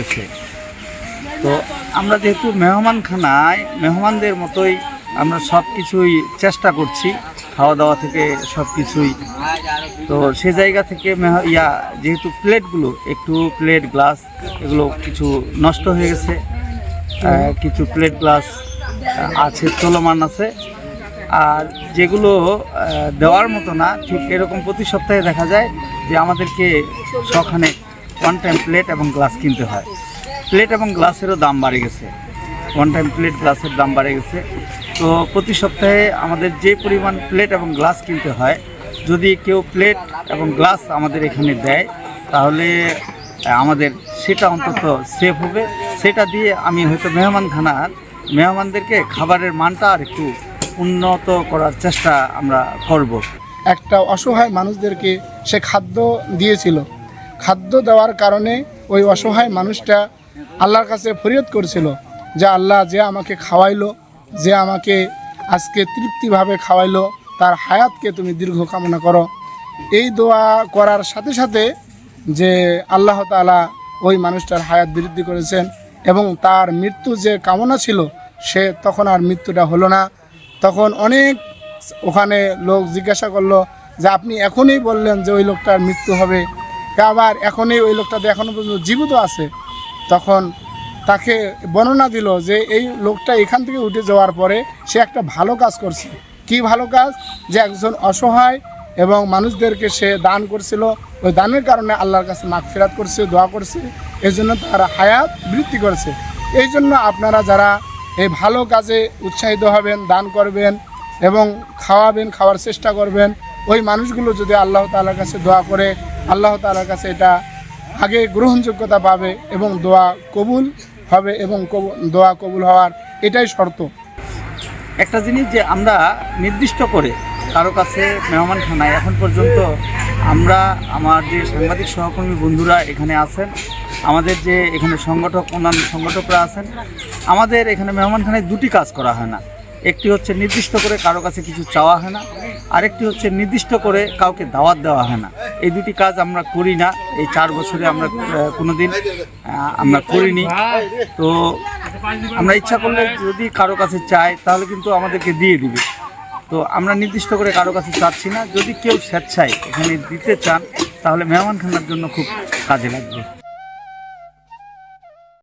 গেছে তো আমরা যেহেতু মেহমানখানায়, মেহমানদের মতোই আমরা সব কিছুই চেষ্টা করছি খাওয়া দাওয়া থেকে সব কিছুই তো সে জায়গা থেকে ইয়া, যেহেতু প্লেটগুলো, একটু প্লেট, গ্লাস, এগুলো কিছু নষ্ট হয়ে গেছে। কিছু প্লেট, গ্লাস আছে, চলমান আছে। আর যেগুলো দেওয়ার মতো না, ঠিক এরকম প্রতি সপ্তাহে দেখা যায় যে আমাদেরকে সখানে ওয়ান টাইম প্লেট এবং গ্লাস কিনতে হয়। প্লেট এবং গ্লাসেরও দাম বাড়ে গেছে। ওয়ান টাইম প্লেট গ্লাসের দাম বাড়ে গেছে। তো প্রতি সপ্তাহে আমাদের যে পরিমাণ প্লেট এবং গ্লাস কিনতে হয়, যদি কেউ প্লেট এবং গ্লাস আমাদের এখানে দেয়, তাহলে আমাদের সেটা অন্তত সেফ হবে। সেটা দিয়ে আমি হয়তো মেহমানখানার মেহমানদেরকে খাবারের মানটা আর একটু উন্নত করার চেষ্টা আমরা করব। একটা অসহায় মানুষদেরকে সে খাদ্য দিয়েছিল। খাদ্য দেওয়ার কারণে ওই অসহায় মানুষটা আল্লাহর কাছে ফরিয়াদ করছিল যে আল্লাহ যে আমাকে খাওয়াইলো, যে আমাকে আজকে তৃপ্তিভাবে খাওয়াইলো, তার হায়াতকে তুমি দীর্ঘ কামনা করো। এই দোয়া করার সাথে সাথে যে আল্লাহ তাআলা ওই মানুষটার হায়াত বৃদ্ধি করেছেন এবং তার মৃত্যু যে কামনা ছিল, সে তখন আর মৃত্যুটা হলো না। তখন অনেক ওখানে লোক জিজ্ঞাসা করল যে, আপনি এখনই বললেন যে ওই লোকটার মৃত্যু হবে? আবার এখনই ওই লোকটা এখনও পর্যন্ত জীবিত আছে। তখন তাকে বর্ণনা দিল যে এই লোকটা এখান থেকে উঠে যাওয়ার পরে সে একটা ভালো কাজ করছে। কি ভালো কাজ? যে একজন অসহায় এবং মানুষদেরকে সে দান করছিল। ওই দানের কারণে আল্লাহর কাছে মাগফিরাত করছে, দোয়া করছে। এই জন্য তার হায়াত বৃদ্ধি করছে। এই জন্য আপনারা যারা এই ভালো কাজে উৎসাহিত হবেন, দান করবেন এবং খাওয়াবেন, খাওয়ার চেষ্টা করবেন, ওই মানুষগুলো যদি আল্লাহ তাআলার কাছে দোয়া করে আল্লাহ তাআলার কাছে এটা আগে গ্রহণযোগ্যতা পাবে এবং দোয়া কবুল হবে এবং দোয়া কবুল হওয়ার এটাই শর্ত। একটা জিনিস যে আমরা নির্দিষ্ট করে কারও কাছে মেহমানখানায় এখন পর্যন্ত আমরা আমার যে সাংবাদিক সহকর্মী বন্ধুরা এখানে আছেন, আমাদের যে এখানে সংগঠক, অন্যান্য সংগঠকরা আছেন, আমাদের এখানে মেহমানখানায় দুটি কাজ করা হয় না। একটি হচ্ছে নির্দিষ্ট করে কারও কাছে কিছু চাওয়া হয় না, আরেকটি হচ্ছে নির্দিষ্ট করে কাউকে দাওয়াত দেওয়া হয় না। এই দুটি কাজ আমরা করি না। এই চার বছরে আমরা কোনো দিন আমরা করিনি। তো আমরা ইচ্ছা করলে যদি কারও কাছে চাই, তাহলে কিন্তু আমাদেরকে দিয়ে দিবে। তো আমরা নির্দিষ্ট করে কারও কাছে চাচ্ছি না। যদি কেউ স্বেচ্ছায় এখানে দিতে চান, তাহলে মেহমানখানার জন্য খুব কাজে লাগবে।